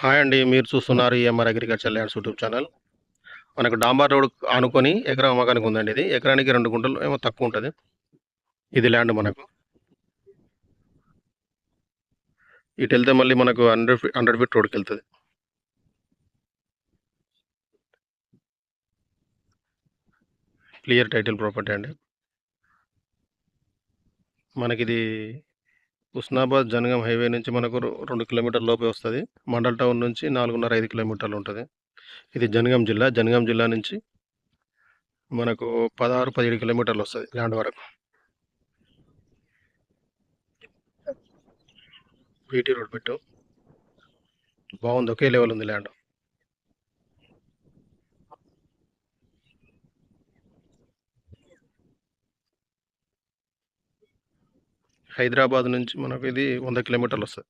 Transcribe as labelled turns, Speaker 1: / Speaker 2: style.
Speaker 1: Hi అండి మీరు చూస్తున్నారు EMR agriculture lands YouTube channel. మనకు డాంబర్ రోడ్ ఆనుకొని ఎకరా అమ్మకానికి ఉందండి ఇది. ఎకరానికి రెండు గుంటలు ఏమో తక్కువ ఉంటుంది. ఇది ల్యాండ్ మనకు. ఇటు వెళ్తే మళ్ళీ మనకు హండ్రెడ్ ఫీట్ హండ్రెడ్ ఫీట్ రోడ్కి వెళ్తుంది. క్లియర్ టైటిల్ ప్రాపర్టీ అండి. మనకి హుస్నాబాద్ ఉస్నాబాద్ హైవే నుంచి మనకు రెండు కిలోమీటర్ లోపే వస్తుంది. మండల్ టౌన్ నుంచి నాలుగున్నర ఐదు కిలోమీటర్లు ఉంటుంది. ఇది జనగం జిల్లా. జనగం జిల్లా నుంచి మనకు పదహారు పదిహేడు కిలోమీటర్లు వస్తుంది ల్యాండ్ వరకు. బీటీ రోడ్ పెట్టు. బాగుంది. ఒకే లెవెల్ ఉంది ల్యాండ్. హైదరాబాద్ నుంచి మనకు ఇది వంద కిలోమీటర్లు వస్తుంది.